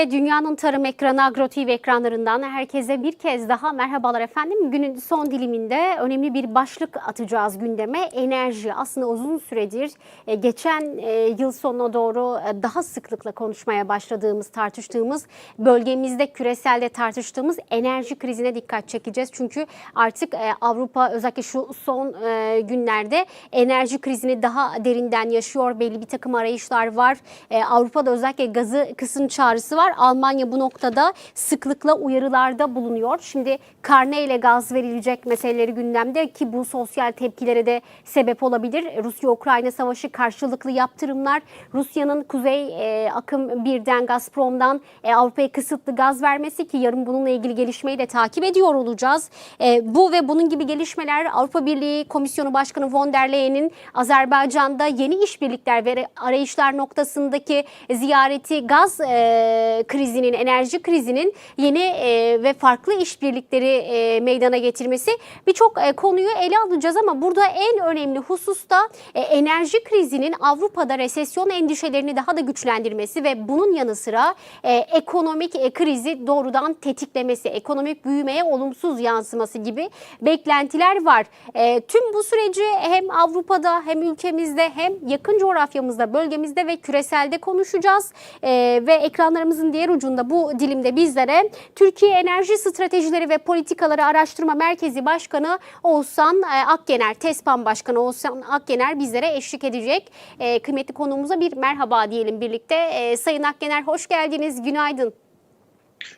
Ve dünyanın tarım ekranı Agro TV ekranlarından herkese bir kez daha merhabalar efendim. Günün son diliminde önemli bir başlık atacağız gündeme. Enerji aslında uzun süredir e, geçen e, yıl sonuna doğru e, daha sıklıkla konuşmaya başladığımız, tartıştığımız, bölgemizde küreselde tartıştığımız enerji krizine dikkat çekeceğiz. Çünkü artık Avrupa özellikle şu son günlerde enerji krizini daha derinden yaşıyor. Belli bir takım arayışlar var. Avrupa'da özellikle gazı kısın çağrısı var. Almanya bu noktada sıklıkla uyarılarda bulunuyor. Şimdi karne ile gaz verilecek meseleleri gündemde ki bu sosyal tepkilere de sebep olabilir. Rusya-Ukrayna savaşı karşılıklı yaptırımlar, Rusya'nın kuzey e, akım birden Gazprom'dan e, Avrupa'ya kısıtlı gaz vermesi ki yarın bununla ilgili gelişmeyi de takip ediyor olacağız. E, bu ve bunun gibi gelişmeler Avrupa Birliği Komisyonu Başkanı von der Leyen'in Azerbaycan'da yeni işbirlikler ve arayışlar noktasındaki ziyareti gaz e, krizinin, enerji krizinin yeni e, ve farklı işbirlikleri e, meydana getirmesi birçok e, konuyu ele alacağız ama burada en önemli husus da e, enerji krizinin Avrupa'da resesyon endişelerini daha da güçlendirmesi ve bunun yanı sıra e, ekonomik e, krizi doğrudan tetiklemesi, ekonomik büyümeye olumsuz yansıması gibi beklentiler var. E, tüm bu süreci hem Avrupa'da hem ülkemizde hem yakın coğrafyamızda, bölgemizde ve küreselde konuşacağız. E, ve ekranlarımızın diğer ucunda bu dilimde bizlere Türkiye Enerji Stratejileri ve Politikaları Araştırma Merkezi Başkanı Oğuzhan e, Akgener, TESPAN Başkanı Oğuzhan Akgener bizlere eşlik edecek. E, kıymetli konuğumuza bir merhaba diyelim birlikte. E, Sayın Akgener hoş geldiniz, günaydın.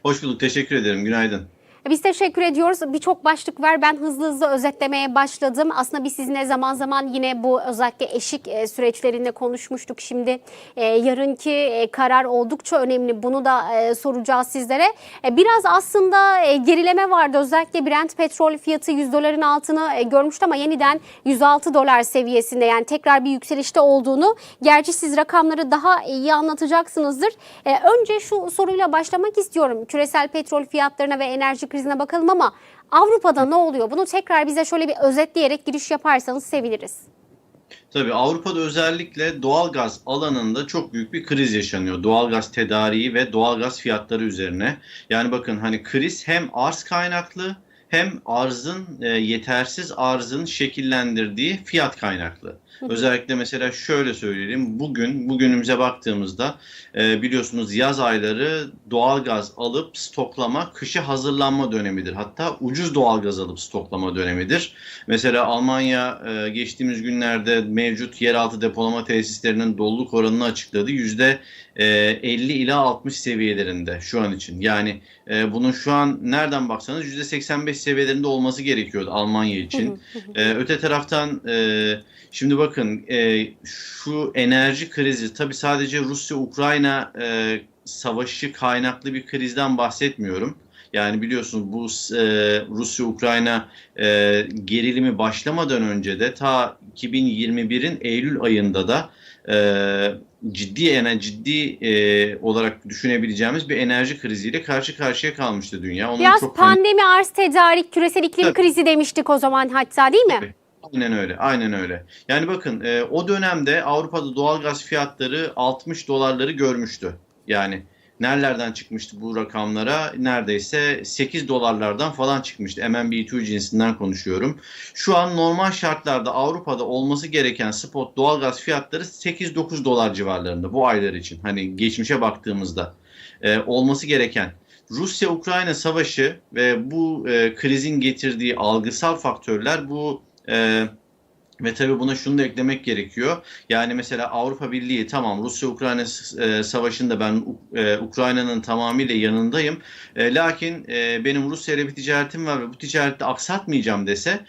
Hoş bulduk, teşekkür ederim. Günaydın. Biz teşekkür ediyoruz. Birçok başlık var. Ben hızlı hızlı özetlemeye başladım. Aslında biz sizinle zaman zaman yine bu özellikle eşik e, süreçlerinde konuşmuştuk. Şimdi e, yarınki e, karar oldukça önemli. Bunu da e, soracağız sizlere. E, biraz aslında e, gerileme vardı. Özellikle Brent petrol fiyatı 100 doların altını e, görmüştü ama yeniden 106 dolar seviyesinde. Yani tekrar bir yükselişte olduğunu. Gerçi siz rakamları daha iyi anlatacaksınızdır. E, önce şu soruyla başlamak istiyorum. Küresel petrol fiyatlarına ve enerji krizine bakalım ama Avrupa'da ne oluyor? Bunu tekrar bize şöyle bir özetleyerek giriş yaparsanız seviniriz. Tabii Avrupa'da özellikle doğalgaz alanında çok büyük bir kriz yaşanıyor. Doğalgaz tedariği ve doğalgaz fiyatları üzerine. Yani bakın hani kriz hem arz kaynaklı hem arzın e, yetersiz arzın şekillendirdiği fiyat kaynaklı. Özellikle mesela şöyle söyleyelim. Bugün bugünümüze baktığımızda e, biliyorsunuz yaz ayları doğalgaz alıp stoklama, kışa hazırlanma dönemidir. Hatta ucuz doğalgaz alıp stoklama dönemidir. Mesela Almanya e, geçtiğimiz günlerde mevcut yeraltı depolama tesislerinin doluluk oranını açıkladı. Yüzde 50 ila 60 seviyelerinde şu an için. Yani e, bunun şu an nereden baksanız yüzde 85 seviyelerinde olması gerekiyordu Almanya için. E, öte taraftan e, şimdi bakın e, şu enerji krizi tabii sadece Rusya-Ukrayna e, savaşı kaynaklı bir krizden bahsetmiyorum. Yani biliyorsunuz bu e, Rusya-Ukrayna e, gerilimi başlamadan önce de ta 2021'in Eylül ayında da e, ciddi yani ciddi e, olarak düşünebileceğimiz bir enerji kriziyle karşı karşıya kalmıştı dünya. Onun Biraz çok pandemi, arz tedarik, küresel iklim Tabii. krizi demiştik o zaman hatta değil mi? Tabii. Aynen öyle, aynen öyle. Yani bakın e, o dönemde Avrupa'da doğalgaz fiyatları 60 dolarları görmüştü. Yani nerelerden çıkmıştı bu rakamlara? Neredeyse 8 dolarlardan falan çıkmıştı. MNB2 cinsinden konuşuyorum. Şu an normal şartlarda Avrupa'da olması gereken spot doğalgaz fiyatları 8-9 dolar civarlarında bu aylar için. Hani geçmişe baktığımızda e, olması gereken. Rusya-Ukrayna savaşı ve bu e, krizin getirdiği algısal faktörler bu e, ve tabii buna şunu da eklemek gerekiyor. Yani mesela Avrupa Birliği tamam Rusya-Ukrayna e, savaşında ben e, Ukrayna'nın tamamıyla yanındayım. E, lakin benim Rusya ile bir ticaretim var ve bu ticarette aksatmayacağım dese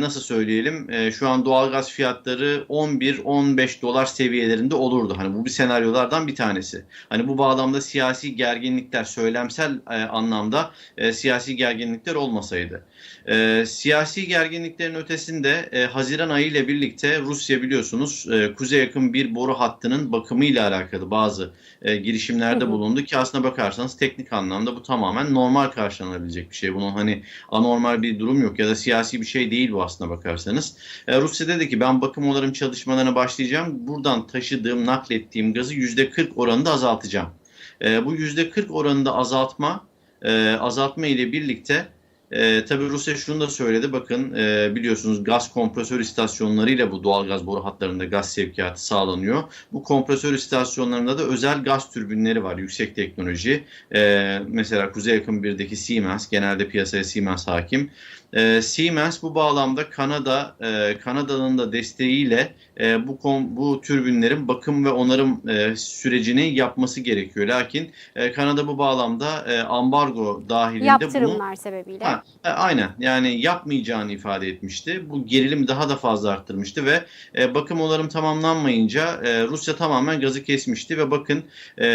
nasıl söyleyelim şu an doğalgaz fiyatları 11-15 dolar seviyelerinde olurdu. Hani bu bir senaryolardan bir tanesi. Hani bu bağlamda siyasi gerginlikler söylemsel anlamda siyasi gerginlikler olmasaydı. Siyasi gerginliklerin ötesinde Haziran ayı ile birlikte Rusya biliyorsunuz e, kuzeye yakın bir boru hattının bakımıyla alakalı bazı e, girişimlerde Hı hı. bulundu ki aslına bakarsanız teknik anlamda bu tamamen normal karşılanabilecek bir şey. Bunun hani anormal bir durum yok ya da siyasi bir şey değil bu aslına bakarsanız. E, Rusya dedi ki ben bakım onarım çalışmalarına başlayacağım. Buradan taşıdığım, naklettiğim gazı %40 oranında azaltacağım. E, bu %40 oranında azaltma e, azaltma ile birlikte e, tabii Rusya şunu da söyledi. Bakın e, biliyorsunuz gaz kompresör istasyonlarıyla bu doğal gaz boru hatlarında gaz sevkiyatı sağlanıyor. Bu kompresör istasyonlarında da özel gaz türbinleri var. Yüksek teknoloji. E, mesela Kuzey Yakın 1'deki Siemens, genelde piyasaya Siemens hakim. E, Siemens bu bağlamda Kanada, e, Kanada'nın da desteğiyle e, bu kom, bu türbinlerin bakım ve onarım e, sürecini yapması gerekiyor. Lakin e, Kanada bu bağlamda e, ambargo dahilinde bunu Yaptırımlar sebebiyle. Ha, e, aynen yani yapmayacağını ifade etmişti. Bu gerilimi daha da fazla arttırmıştı ve e, bakım onarım tamamlanmayınca e, Rusya tamamen gazı kesmişti ve bakın e,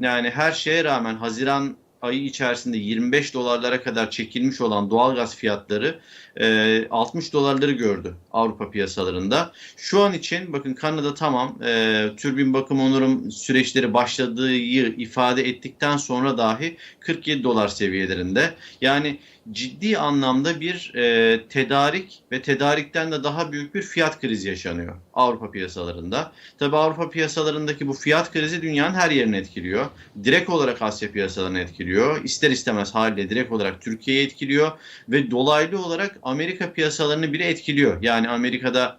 yani her şeye rağmen Haziran ayı içerisinde 25 dolarlara kadar çekilmiş olan doğalgaz fiyatları e, 60 dolarları gördü Avrupa piyasalarında. Şu an için bakın Kanada tamam e, türbin bakım onarım süreçleri başladığı ifade ettikten sonra dahi 47 dolar seviyelerinde. Yani ciddi anlamda bir e, tedarik ve tedarikten de daha büyük bir fiyat krizi yaşanıyor Avrupa piyasalarında. Tabi Avrupa piyasalarındaki bu fiyat krizi dünyanın her yerini etkiliyor. Direkt olarak Asya piyasalarını etkiliyor. İster istemez haliyle direkt olarak Türkiye'yi etkiliyor ve dolaylı olarak Amerika piyasalarını bile etkiliyor. Yani Amerika'da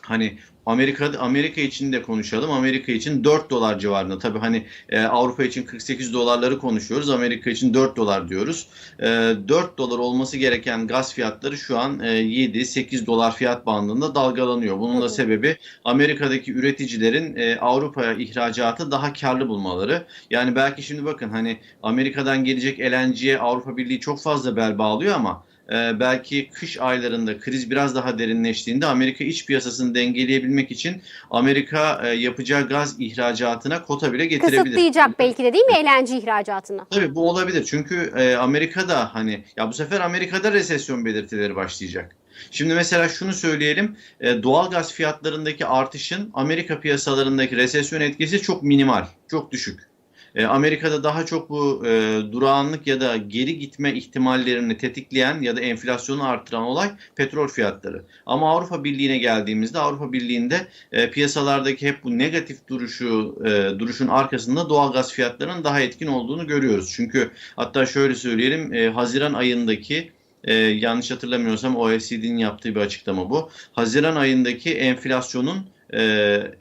hani Amerika Amerika için de konuşalım. Amerika için 4 dolar civarında. Tabii hani e, Avrupa için 48 dolarları konuşuyoruz. Amerika için 4 dolar diyoruz. E, 4 dolar olması gereken gaz fiyatları şu an e, 7-8 dolar fiyat bandında dalgalanıyor. Bunun da sebebi Amerika'daki üreticilerin e, Avrupa'ya ihracatı daha karlı bulmaları. Yani belki şimdi bakın hani Amerika'dan gelecek LNG'ye Avrupa Birliği çok fazla bel bağlıyor ama e, belki kış aylarında kriz biraz daha derinleştiğinde Amerika iç piyasasını dengeleyebilmek için Amerika e, yapacağı gaz ihracatına kota bile getirebilir. Kısıtlayacak belki de değil mi LNG ihracatını? Tabii bu olabilir. Çünkü e, Amerika'da hani ya bu sefer Amerika'da resesyon belirtileri başlayacak. Şimdi mesela şunu söyleyelim. E, doğal gaz fiyatlarındaki artışın Amerika piyasalarındaki resesyon etkisi çok minimal, çok düşük. E, Amerika'da daha çok bu e, durağanlık ya da geri gitme ihtimallerini tetikleyen ya da enflasyonu artıran olay petrol fiyatları. Ama Avrupa Birliği'ne geldiğimizde Avrupa Birliği'nde e, piyasalardaki hep bu negatif duruşu e, duruşun arkasında doğal gaz fiyatlarının daha etkin olduğunu görüyoruz. Çünkü hatta şöyle söyleyelim e, Haziran ayındaki ee, yanlış hatırlamıyorsam OECD'nin yaptığı bir açıklama bu. Haziran ayındaki enflasyonun e,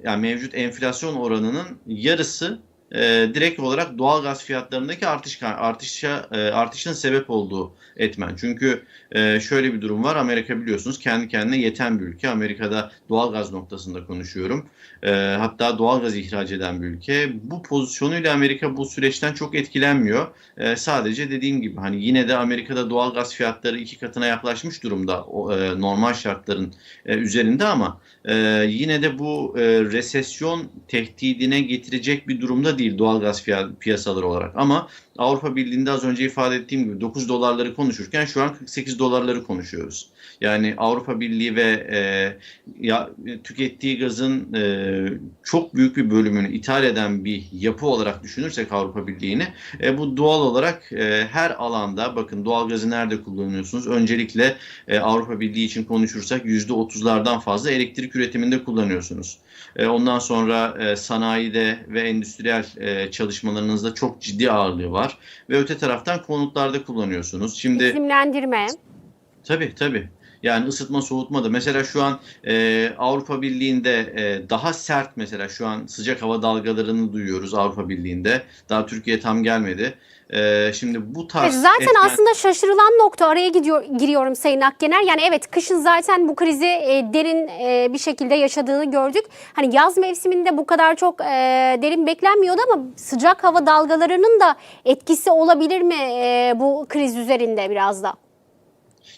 yani mevcut enflasyon oranının yarısı e, direkt olarak doğal gaz fiyatlarındaki artış artışa e, artışın sebep olduğu etmen. Çünkü e, şöyle bir durum var. Amerika biliyorsunuz kendi kendine yeten bir ülke. Amerika'da doğal gaz noktasında konuşuyorum. E, hatta doğal gaz ihraç eden bir ülke. Bu pozisyonuyla Amerika bu süreçten çok etkilenmiyor. E, sadece dediğim gibi hani yine de Amerika'da doğal gaz fiyatları iki katına yaklaşmış durumda o, e, normal şartların e, üzerinde ama e, yine de bu e, resesyon tehdidine getirecek bir durumda değil doğal gaz piyasaları olarak. Ama Avrupa Birliği'nde az önce ifade ettiğim gibi 9 dolarları konuşurken şu an 48 dolarları konuşuyoruz. Yani Avrupa Birliği ve e, ya, tükettiği gazın e, çok büyük bir bölümünü ithal eden bir yapı olarak düşünürsek Avrupa Birliği'ni e, bu doğal olarak e, her alanda bakın doğal gazı nerede kullanıyorsunuz? Öncelikle e, Avrupa Birliği için konuşursak %30'lardan fazla elektrik üretiminde kullanıyorsunuz. E, ondan sonra e, sanayide ve endüstriyel e, çalışmalarınızda çok ciddi ağırlığı var ve öte taraftan konutlarda kullanıyorsunuz. Şimdi İklimlendirme. Tabii tabii. Yani ısıtma soğutma da mesela şu an e, Avrupa Birliği'nde e, daha sert mesela şu an sıcak hava dalgalarını duyuyoruz Avrupa Birliği'nde. Daha Türkiye tam gelmedi. E, şimdi bu tarz Evet, zaten etmen- aslında şaşırılan nokta araya gidiyor, giriyorum Sayın Akgener. Yani evet kışın zaten bu krizi e, derin e, bir şekilde yaşadığını gördük. Hani yaz mevsiminde bu kadar çok e, derin beklenmiyordu ama sıcak hava dalgalarının da etkisi olabilir mi e, bu kriz üzerinde biraz da?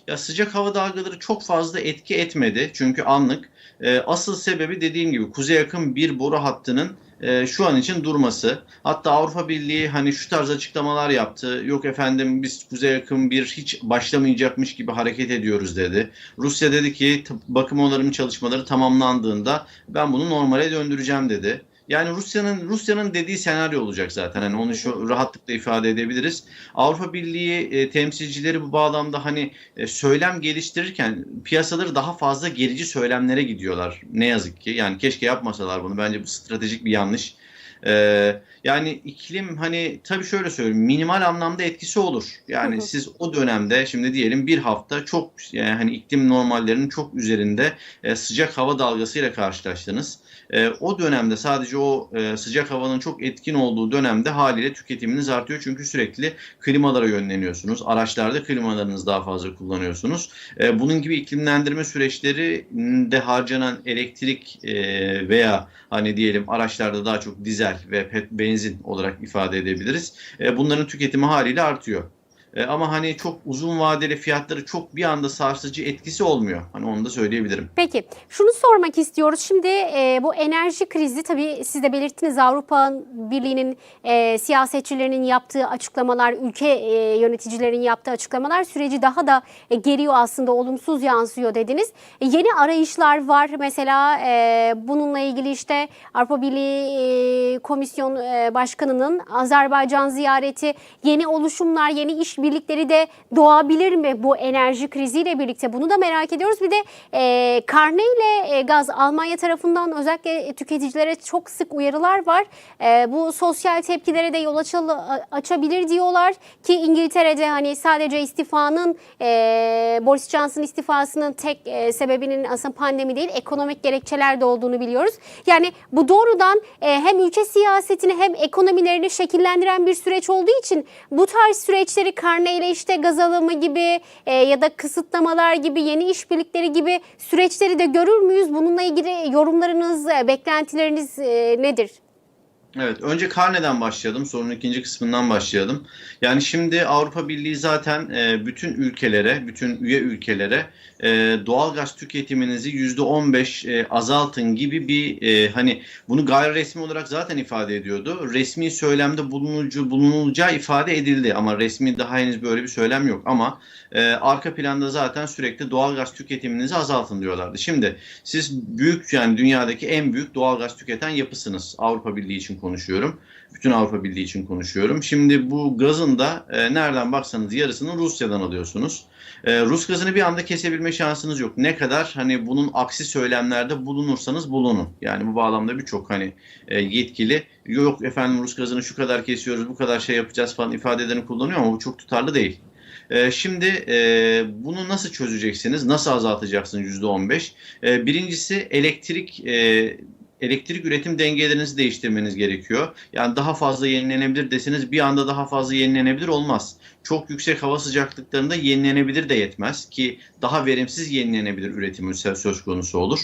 Ya sıcak hava dalgaları çok fazla etki etmedi çünkü anlık. E, asıl sebebi dediğim gibi kuzey yakın bir boru hattının e, şu an için durması. Hatta Avrupa Birliği hani şu tarz açıklamalar yaptı. Yok efendim biz kuzey yakın bir hiç başlamayacakmış gibi hareket ediyoruz dedi. Rusya dedi ki bakım onarım çalışmaları tamamlandığında ben bunu normale döndüreceğim dedi. Yani Rusya'nın Rusya'nın dediği senaryo olacak zaten. Hani onu şu rahatlıkla ifade edebiliriz. Avrupa Birliği e, temsilcileri bu bağlamda hani e, söylem geliştirirken piyasaları daha fazla gerici söylemlere gidiyorlar. Ne yazık ki. Yani keşke yapmasalar bunu. Bence bu stratejik bir yanlış. Ee, yani iklim hani tabii şöyle söyleyeyim minimal anlamda etkisi olur. Yani Hı hı. siz o dönemde şimdi diyelim bir hafta çok yani hani iklim normallerinin çok üzerinde e, sıcak hava dalgasıyla karşılaştınız. E, o dönemde sadece o e, sıcak havanın çok etkin olduğu dönemde haliyle tüketiminiz artıyor. Çünkü sürekli klimalara yönleniyorsunuz. Araçlarda klimalarınızı daha fazla kullanıyorsunuz. E, bunun gibi iklimlendirme süreçlerinde harcanan elektrik e, veya hani diyelim araçlarda daha çok dizel ve pet, benzin olarak ifade edebiliriz. E, bunların tüketimi haliyle artıyor. E, ama hani çok uzun vadeli fiyatları çok bir anda sarsıcı etkisi olmuyor. Hani onu da söyleyebilirim. Peki şunu sormak istiyoruz. Şimdi e, bu enerji krizi tabii siz de belirttiniz Avrupa Birliği'nin e, siyasetçilerinin yaptığı açıklamalar, ülke e, yöneticilerinin yaptığı açıklamalar süreci daha da e, geriyor aslında olumsuz yansıyor dediniz. E, yeni arayışlar var. Mesela e, bununla ilgili işte Avrupa Birliği e, Komisyon e, Başkanı'nın Azerbaycan ziyareti, yeni oluşumlar, yeni iş birlikleri de doğabilir mi bu enerji kriziyle birlikte? Bunu da merak ediyoruz. Bir de e, karneyle e, gaz Almanya tarafından özellikle tüketicilere çok sık uyarılar var. E, bu sosyal tepkilere de yol açalı, açabilir diyorlar ki İngiltere'de hani sadece istifanın e, Boris Johnson istifasının tek e, sebebinin aslında pandemi değil ekonomik gerekçeler de olduğunu biliyoruz. Yani bu doğrudan e, hem ülke siyasetini hem ekonomilerini şekillendiren bir süreç olduğu için bu tarz süreçleri karneyle işte gaz alımı gibi e, ya da kısıtlamalar gibi yeni işbirlikleri gibi süreçleri de görür müyüz? Bununla ilgili yorumlarınız, e, beklentileriniz e, nedir? Evet, önce karneden başlayalım, sorunun ikinci kısmından başlayalım. Yani şimdi Avrupa Birliği zaten e, bütün ülkelere, bütün üye ülkelere e, doğalgaz tüketiminizi %15 e, azaltın gibi bir e, hani bunu gayri resmi olarak zaten ifade ediyordu. Resmi söylemde bulunucu, bulunulacağı ifade edildi ama resmi daha henüz böyle bir söylem yok. Ama e, arka planda zaten sürekli doğalgaz tüketiminizi azaltın diyorlardı. Şimdi siz büyük yani dünyadaki en büyük doğalgaz tüketen yapısınız. Avrupa Birliği için konuşuyorum. Bütün Avrupa Birliği için konuşuyorum. Şimdi bu gazın da e, nereden baksanız yarısını Rusya'dan alıyorsunuz. E, Rus gazını bir anda kesebilme şansınız yok. Ne kadar hani bunun aksi söylemlerde bulunursanız bulunun. Yani bu bağlamda birçok hani e, yetkili yok efendim Rus gazını şu kadar kesiyoruz, bu kadar şey yapacağız falan ifadelerini kullanıyor ama bu çok tutarlı değil. E, şimdi e, bunu nasıl çözeceksiniz? Nasıl azaltacaksınız %15? E, birincisi elektrik e, elektrik üretim dengelerinizi değiştirmeniz gerekiyor. Yani daha fazla yenilenebilir deseniz bir anda daha fazla yenilenebilir olmaz. Çok yüksek hava sıcaklıklarında yenilenebilir de yetmez ki daha verimsiz yenilenebilir üretimi söz konusu olur.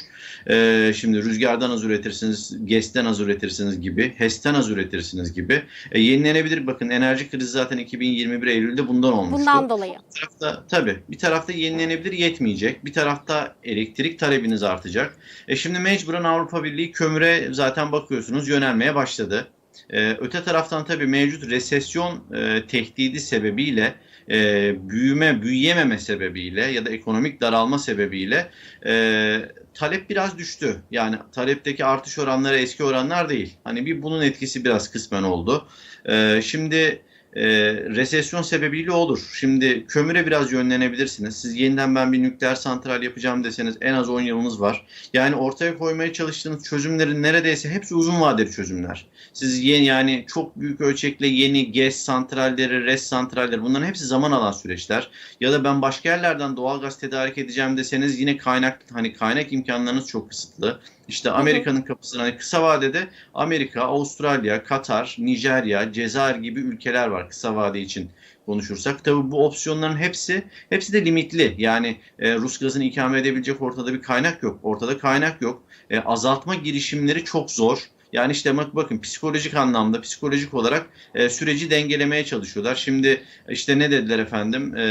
Ee, şimdi rüzgardan az üretirsiniz, GES'ten az üretirsiniz gibi, HES'ten az üretirsiniz gibi. E, yenilenebilir bakın enerji krizi zaten 2021 Eylül'de bundan olmuştu. Bundan dolayı. Bir tarafta tabii bir tarafta yenilenebilir yetmeyecek. Bir tarafta elektrik talebiniz artacak. E şimdi mecburen Avrupa Birliği kömüre zaten bakıyorsunuz yönelmeye başladı. Ee, öte taraftan tabii mevcut resesyon e, tehdidi sebebiyle e, büyüme, büyüyememe sebebiyle ya da ekonomik daralma sebebiyle e, talep biraz düştü. Yani talepteki artış oranları eski oranlar değil. Hani bir bunun etkisi biraz kısmen oldu. E, şimdi e, resesyon sebebiyle olur. Şimdi kömüre biraz yönlenebilirsiniz. Siz yeniden ben bir nükleer santral yapacağım deseniz en az 10 yılınız var. Yani ortaya koymaya çalıştığınız çözümlerin neredeyse hepsi uzun vadeli çözümler. Siz yeni yani çok büyük ölçekle yeni GES santralleri, RES santralleri bunların hepsi zaman alan süreçler. Ya da ben başka yerlerden doğalgaz tedarik edeceğim deseniz yine kaynak hani kaynak imkanlarınız çok kısıtlı. İşte Amerika'nın kapısına hani kısa vadede Amerika, Avustralya, Katar, Nijerya, Cezayir gibi ülkeler var kısa vade için konuşursak. Tabii bu opsiyonların hepsi hepsi de limitli. Yani e, Rus gazını ikame edebilecek ortada bir kaynak yok. Ortada kaynak yok. E, azaltma girişimleri çok zor. Yani işte bak bakın psikolojik anlamda, psikolojik olarak e, süreci dengelemeye çalışıyorlar. Şimdi işte ne dediler efendim? E,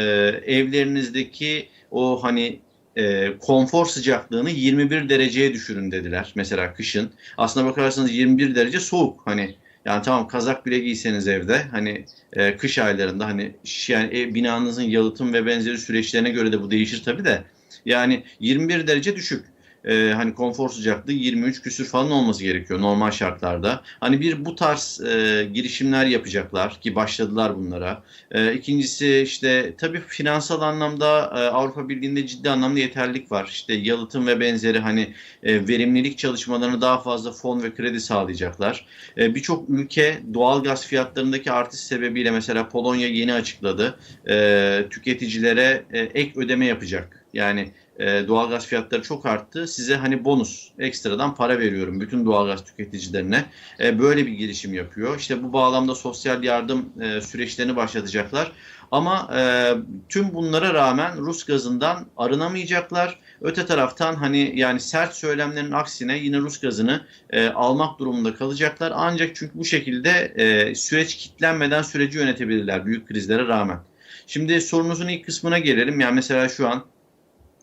evlerinizdeki o hani e, konfor sıcaklığını 21 dereceye düşürün dediler mesela kışın. Aslına bakarsanız 21 derece soğuk hani yani tamam kazak bile giyseniz evde hani e, kış aylarında hani yani ev, binanızın yalıtım ve benzeri süreçlerine göre de bu değişir tabii de yani 21 derece düşük. E, hani konfor sıcaklığı 23 küsür falan olması gerekiyor normal şartlarda. Hani bir bu tarz e, girişimler yapacaklar ki başladılar bunlara. E, ikincisi işte tabii finansal anlamda e, Avrupa Birliği'nde ciddi anlamda yeterlilik var. İşte yalıtım ve benzeri hani e, verimlilik çalışmalarına daha fazla fon ve kredi sağlayacaklar. E, Birçok ülke doğal gaz fiyatlarındaki artış sebebiyle mesela Polonya yeni açıkladı. E, tüketicilere e, ek ödeme yapacak. Yani e, doğalgaz fiyatları çok arttı. Size hani bonus ekstradan para veriyorum bütün doğalgaz tüketicilerine. E, böyle bir girişim yapıyor. İşte bu bağlamda sosyal yardım e, süreçlerini başlatacaklar. Ama e, tüm bunlara rağmen Rus gazından arınamayacaklar. Öte taraftan hani yani sert söylemlerin aksine yine Rus gazını e, almak durumunda kalacaklar. Ancak çünkü bu şekilde e, süreç kitlenmeden süreci yönetebilirler büyük krizlere rağmen. Şimdi sorunuzun ilk kısmına gelelim. Yani mesela şu an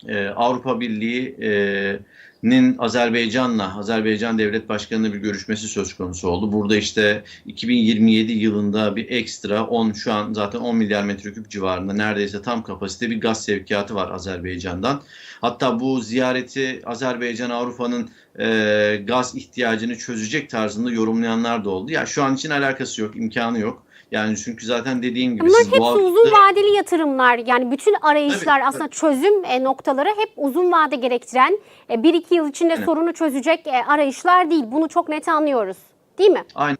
e, Avrupa Birliği'nin Azerbaycan'la, Azerbaycan Devlet Başkanı'nın bir görüşmesi söz konusu oldu. Burada işte 2027 yılında bir ekstra 10 şu an zaten 10 milyar metreküp civarında neredeyse tam kapasite bir gaz sevkiyatı var Azerbaycan'dan. Hatta bu ziyareti Azerbaycan Avrupa'nın e, gaz ihtiyacını çözecek tarzında yorumlayanlar da oldu. Ya şu an için alakası yok, imkanı yok. Yani çünkü zaten dediğim gibi Bunlar siz hepsi uzun vadeli yatırımlar. Yani bütün arayışlar Tabii, aslında çözüm e, noktaları hep uzun vade gerektiren, e, bir iki yıl içinde Evet. sorunu çözecek e, arayışlar değil. Bunu çok net anlıyoruz. Değil mi? Aynen.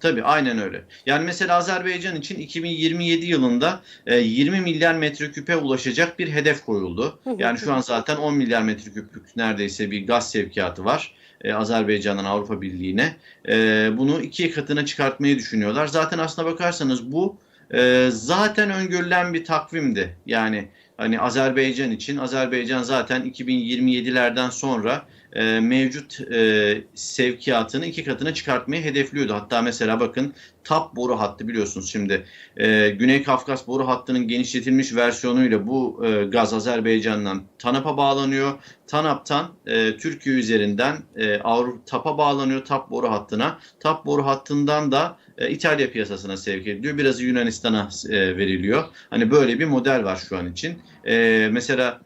Tabii aynen öyle. Yani mesela Azerbaycan için 2027 yılında e, 20 milyar metreküpe ulaşacak bir hedef koyuldu. Yani şu an zaten 10 milyar metreküplük neredeyse bir gaz sevkiyatı var. E, Azerbaycan'dan Avrupa Birliği'ne. E, bunu iki katına çıkartmayı düşünüyorlar. Zaten aslına bakarsanız bu e, zaten öngörülen bir takvimdi. Yani hani Azerbaycan için Azerbaycan zaten 2027'lerden sonra e, mevcut e, sevkiyatını iki katına çıkartmayı hedefliyordu. Hatta mesela bakın TAP boru hattı biliyorsunuz şimdi e, Güney Kafkas boru hattının genişletilmiş versiyonuyla bu e, gaz Azerbaycan'dan TANAP'a bağlanıyor. TANAP'tan e, Türkiye üzerinden e, TAP'a bağlanıyor TAP boru hattına. TAP boru hattından da e, İtalya piyasasına sevk ediliyor. Birazı Yunanistan'a e, veriliyor. Hani böyle bir model var şu an için. E, mesela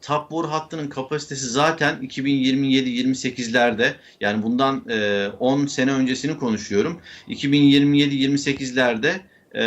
TAP boru hattının kapasitesi zaten 2027-28'lerde yani bundan e, 10 sene öncesini konuşuyorum. 2027-28'lerde e,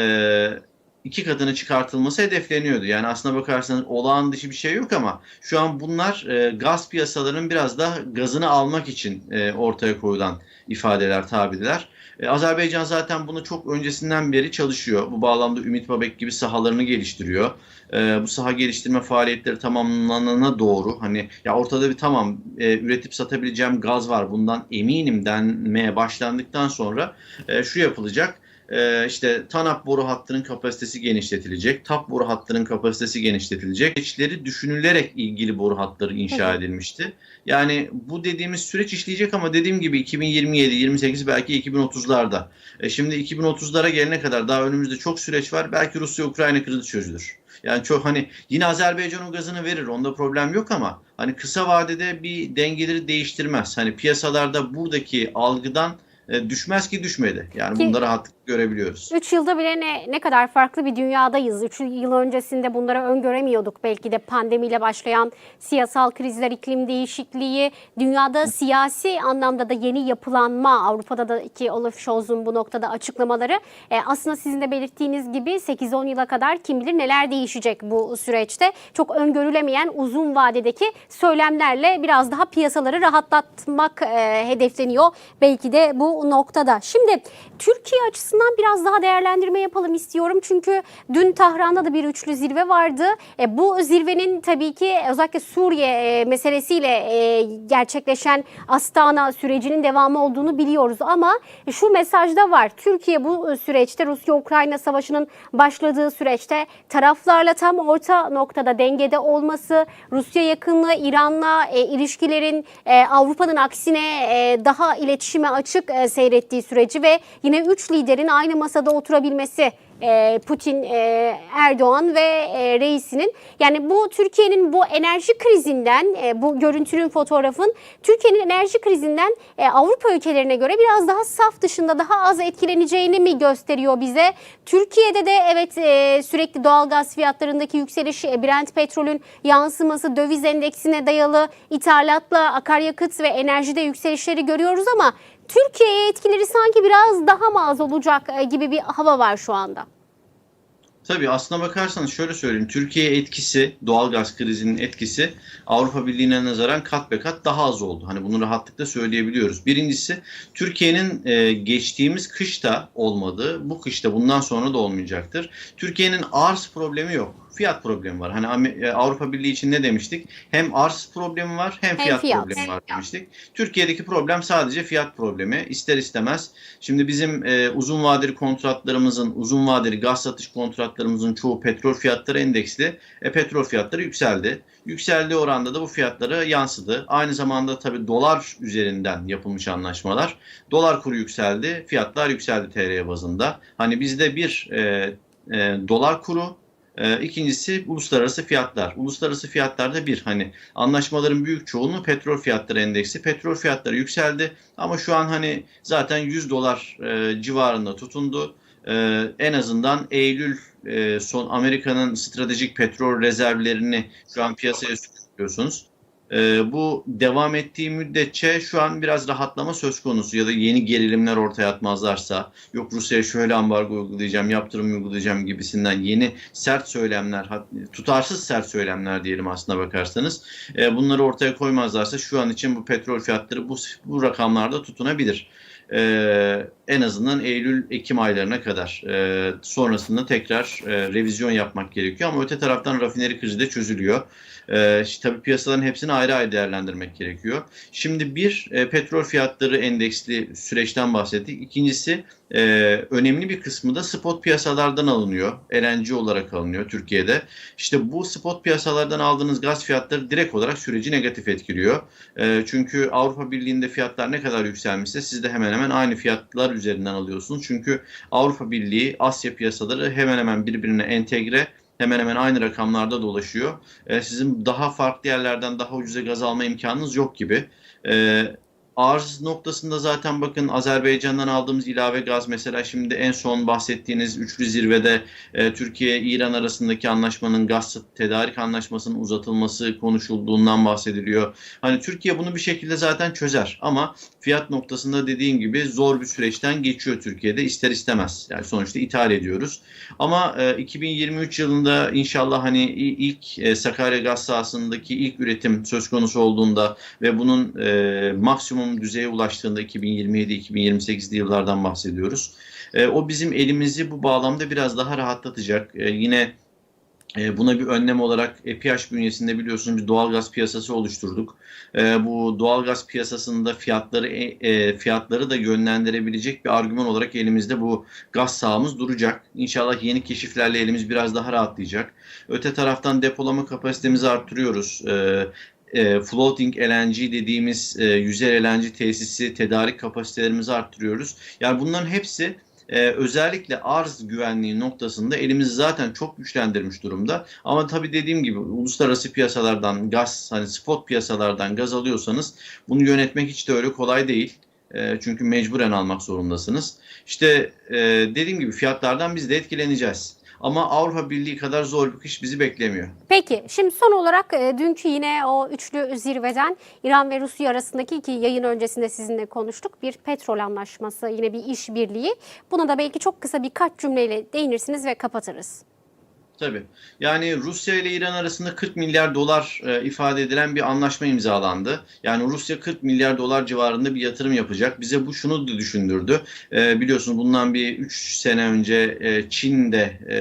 iki katını çıkartılması hedefleniyordu. Yani aslına bakarsanız olağan dışı bir şey yok ama şu an bunlar e, gaz piyasalarının biraz da gazını almak için e, ortaya koyulan ifadeler, tabirler. E, Azerbaycan zaten bunu çok öncesinden beri çalışıyor. Bu bağlamda Ümit Babek gibi sahalarını geliştiriyor. E, bu saha geliştirme faaliyetleri tamamlanana doğru hani ya ortada bir tamam e, üretip satabileceğim gaz var bundan eminim denmeye başlandıktan sonra e, şu yapılacak. E, işte TANAP boru hattının kapasitesi genişletilecek. TAP boru hattının kapasitesi genişletilecek. Süreçleri düşünülerek ilgili boru hatları inşa edilmişti. Yani bu dediğimiz süreç işleyecek ama dediğim gibi 2027, 28 belki 2030'larda. E şimdi 2030'lara gelene kadar daha önümüzde çok süreç var. Belki Rusya-Ukrayna krizi çözülür. Yani çok hani yine Azerbaycan o gazını verir. Onda problem yok ama hani kısa vadede bir dengeleri değiştirmez. Hani piyasalarda buradaki algıdan e, düşmez ki düşmedi. Yani Ki- bunu da rahatlıkla görebiliyoruz. 3 yılda bile ne, ne kadar farklı bir dünyadayız. 3 yıl öncesinde bunları öngöremiyorduk. Belki de pandemiyle başlayan siyasal krizler, iklim değişikliği, dünyada siyasi anlamda da yeni yapılanma, Avrupa'da da ki Olaf Scholz'un bu noktada açıklamaları. E, aslında sizin de belirttiğiniz gibi 8-10 yıla kadar kim bilir neler değişecek bu süreçte. Çok öngörülemeyen uzun vadedeki söylemlerle biraz daha piyasaları rahatlatmak e, hedefleniyor. Belki de bu noktada. Şimdi Türkiye açısından biraz daha değerlendirme yapalım istiyorum. Çünkü dün Tahran'da da bir üçlü zirve vardı. E, bu zirvenin tabii ki özellikle Suriye e, meselesiyle e, gerçekleşen Astana sürecinin devamı olduğunu biliyoruz. Ama şu mesajda var. Türkiye bu süreçte Rusya-Ukrayna savaşının başladığı süreçte taraflarla tam orta noktada dengede olması, Rusya yakınlığı, İran'la e, ilişkilerin e, Avrupa'nın aksine e, daha iletişime açık e, seyrettiği süreci ve yine üç liderin aynı masada oturabilmesi e, Putin, e, Erdoğan ve e, reisinin. Yani bu Türkiye'nin bu enerji krizinden, bu görüntünün fotoğrafın Türkiye'nin enerji krizinden Avrupa ülkelerine göre biraz daha saf dışında daha az etkileneceğini mi gösteriyor bize? Türkiye'de de evet sürekli doğalgaz fiyatlarındaki yükseliş, Brent petrolün yansıması, döviz endeksine dayalı ithalatla akaryakıt ve enerjide yükselişleri görüyoruz ama Türkiye'ye etkileri sanki biraz daha mı az olacak e, gibi bir hava var şu anda. Tabii aslına bakarsanız şöyle söyleyeyim. Türkiye etkisi, doğalgaz krizinin etkisi Avrupa Birliği'ne nazaran kat be kat daha az oldu. Hani bunu rahatlıkla söyleyebiliyoruz. Birincisi Türkiye'nin e, geçtiğimiz kışta olmadığı, bu kışta bundan sonra da olmayacaktır. Türkiye'nin arz problemi yok. Fiyat problemi var. Hani e, Avrupa Birliği için ne demiştik? Hem arz problemi var hem, Hem fiyat, fiyat. problemi var demiştik. Türkiye'deki problem sadece fiyat problemi. İster istemez. Şimdi bizim e, uzun vadeli kontratlarımızın, uzun vadeli gaz satış kontratlarımızın çoğu petrol fiyatları endeksli. E, petrol fiyatları yükseldi. Yükseldiği oranda da bu fiyatlara yansıdı. Aynı zamanda tabii dolar üzerinden yapılmış anlaşmalar. Dolar kuru yükseldi, fiyatlar yükseldi TL bazında. Hani bizde bir e, e, dolar kuru, e, ikincisi uluslararası fiyatlar. Uluslararası fiyatlarda bir hani anlaşmaların büyük çoğunluğu petrol fiyatları endeksi. Petrol fiyatları yükseldi ama şu an hani zaten 100 dolar e, civarında tutundu. E, en azından Eylül e, son Amerika'nın stratejik petrol rezervlerini şu an piyasaya sürüyorsunuz. E, bu devam ettiği müddetçe şu an biraz rahatlama söz konusu ya da yeni gerilimler ortaya atmazlarsa yok Rusya'ya şöyle ambargo uygulayacağım, yaptırım uygulayacağım gibisinden yeni sert söylemler, tutarsız sert söylemler diyelim aslına bakarsanız e, bunları ortaya koymazlarsa şu an için bu petrol fiyatları bu, bu rakamlarda tutunabilir. Ee, en azından Eylül-Ekim aylarına kadar. Ee, sonrasında tekrar e, revizyon yapmak gerekiyor ama öte taraftan rafineri krizi de çözülüyor. Ee, işte tabii piyasaların hepsini ayrı ayrı değerlendirmek gerekiyor. Şimdi bir e, petrol fiyatları endeksli süreçten bahsettik. İkincisi e, önemli bir kısmı da spot piyasalardan alınıyor. LNG olarak alınıyor Türkiye'de. İşte bu spot piyasalardan aldığınız gaz fiyatları direkt olarak süreci negatif etkiliyor. E, çünkü Avrupa Birliği'nde fiyatlar ne kadar yükselmişse siz de hemen hemen aynı fiyatlar üzerinden alıyorsunuz. Çünkü Avrupa Birliği, Asya piyasaları hemen hemen birbirine entegre hemen hemen aynı rakamlarda dolaşıyor. E, sizin daha farklı yerlerden daha ucuza gaz alma imkanınız yok gibi. E, arz noktasında zaten bakın Azerbaycan'dan aldığımız ilave gaz mesela şimdi en son bahsettiğiniz üçlü zirvede e, Türkiye-İran arasındaki anlaşmanın gaz tedarik anlaşmasının uzatılması konuşulduğundan bahsediliyor. Hani Türkiye bunu bir şekilde zaten çözer ama fiyat noktasında dediğim gibi zor bir süreçten geçiyor Türkiye'de ister istemez. Yani sonuçta ithal ediyoruz. Ama e, 2023 yılında inşallah hani ilk e, Sakarya gaz sahasındaki ilk üretim söz konusu olduğunda ve bunun e, maksimum düzeye ulaştığında 2027-2028'li yıllardan bahsediyoruz. E, o bizim elimizi bu bağlamda biraz daha rahatlatacak. E, yine Buna bir önlem olarak EPH bünyesinde biliyorsunuz bir doğalgaz piyasası oluşturduk. E, Bu doğalgaz piyasasında fiyatları e, fiyatları da yönlendirebilecek bir argüman olarak elimizde bu gaz sahamız duracak. İnşallah yeni keşiflerle elimiz biraz daha rahatlayacak. Öte taraftan depolama kapasitemizi arttırıyoruz. E, e, floating LNG dediğimiz e, yüzey LNG tesisi tedarik kapasitelerimizi arttırıyoruz. Yani bunların hepsi ee, özellikle arz güvenliği noktasında elimizi zaten çok güçlendirmiş durumda. Ama tabii dediğim gibi uluslararası piyasalardan gaz, hani spot piyasalardan gaz alıyorsanız bunu yönetmek hiç de öyle kolay değil. Ee, çünkü mecburen almak zorundasınız. İşte e, dediğim gibi fiyatlardan biz de etkileneceğiz. Ama Avrupa Birliği kadar zor bir kış bizi beklemiyor. Peki şimdi son olarak e, dünkü yine o üçlü zirveden İran ve Rusya arasındaki ki yayın öncesinde sizinle konuştuk bir petrol anlaşması yine bir işbirliği. Buna da belki çok kısa birkaç cümleyle değinirsiniz ve kapatırız. Tabii. Yani Rusya ile İran arasında 40 milyar dolar e, ifade edilen bir anlaşma imzalandı. Yani Rusya 40 milyar dolar civarında bir yatırım yapacak. Bize bu şunu da düşündürdü. E, biliyorsunuz bundan bir 3 sene önce e, Çin de e,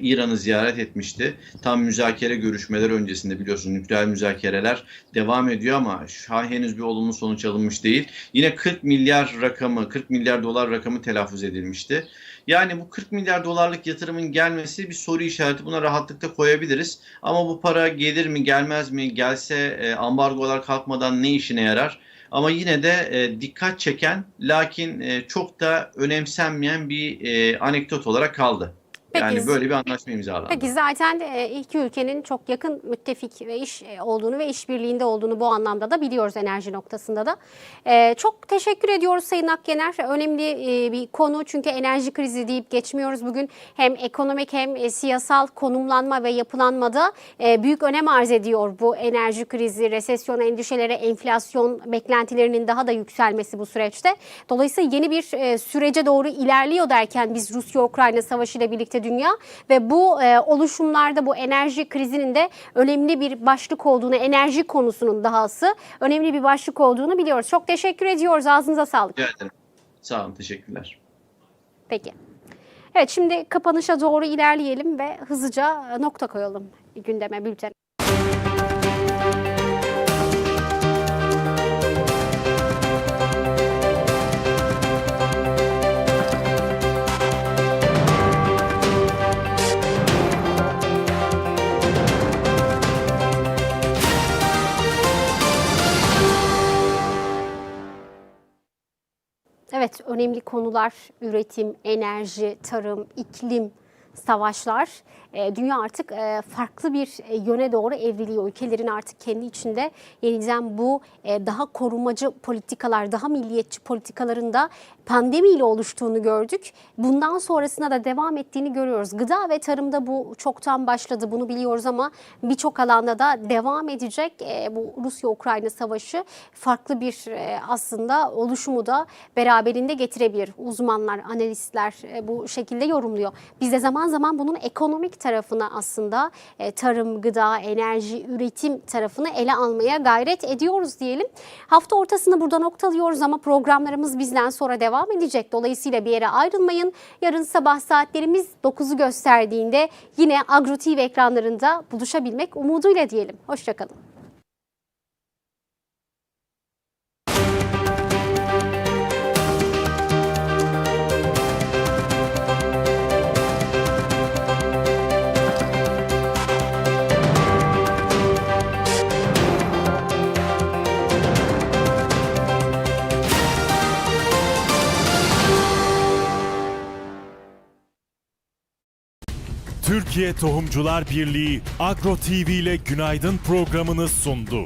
İran'ı ziyaret etmişti. Tam müzakere görüşmeler öncesinde biliyorsunuz nükleer müzakereler devam ediyor ama şu an henüz bir olumlu sonuç alınmış değil. Yine 40 milyar rakamı, 40 milyar dolar rakamı telaffuz edilmişti. Yani bu 40 milyar dolarlık yatırımın gelmesi bir soru işareti buna rahatlıkla koyabiliriz. Ama bu para gelir mi gelmez mi gelse e, ambargolar kalkmadan ne işine yarar? Ama yine de e, dikkat çeken lakin e, çok da önemsenmeyen bir e, anekdot olarak kaldı. Peki, yani böyle bir anlaşma imzalandı. Peki zaten e, iki ülkenin çok yakın müttefik ve iş e, olduğunu ve işbirliğinde olduğunu bu anlamda da biliyoruz enerji noktasında da. E, Çok teşekkür ediyoruz Sayın Akgener. Önemli bir konu çünkü enerji krizi deyip geçmiyoruz bugün. Hem ekonomik hem siyasal konumlanma ve yapılanmada büyük önem arz ediyor bu enerji krizi, resesyon endişeleri, enflasyon beklentilerinin daha da yükselmesi bu süreçte. Dolayısıyla yeni bir sürece doğru ilerliyor derken biz Rusya-Ukrayna savaşı ile birlikte dünya ve bu e, oluşumlarda bu enerji krizinin de önemli bir başlık olduğunu, enerji konusunun dahası önemli bir başlık olduğunu biliyoruz. Çok teşekkür ediyoruz. Ağzınıza sağlık. Ederim. Sağ olun, teşekkürler. Peki. Evet şimdi kapanışa doğru ilerleyelim ve hızlıca nokta koyalım gündeme, bültene. Önemli konular üretim, enerji, tarım, iklim, savaşlar. E, Dünya artık e, farklı bir e, yöne doğru evriliyor. Ülkelerin artık kendi içinde yeniden bu daha korumacı politikalar, daha milliyetçi politikaların da pandemiyle oluştuğunu gördük. Bundan sonrasına da devam ettiğini görüyoruz. Gıda ve tarımda bu çoktan başladı, bunu biliyoruz ama birçok alanda da devam edecek. E, Bu Rusya-Ukrayna savaşı farklı bir e, aslında oluşumu da beraberinde getirebilir. Uzmanlar, analistler e, bu şekilde yorumluyor. Biz de zaman zaman bunun ekonomik tarafını aslında e, tarım, gıda, enerji, üretim tarafını ele almaya gayret ediyoruz diyelim. Hafta ortasını burada noktalıyoruz ama programlarımız bizden sonra devam edecek. Dolayısıyla bir yere ayrılmayın. Yarın sabah saatlerimiz 9'u gösterdiğinde yine Agro TV ekranlarında buluşabilmek umuduyla diyelim. Hoşçakalın. Türkiye Tohumcular Birliği Agro TV ile Günaydın programını sundu.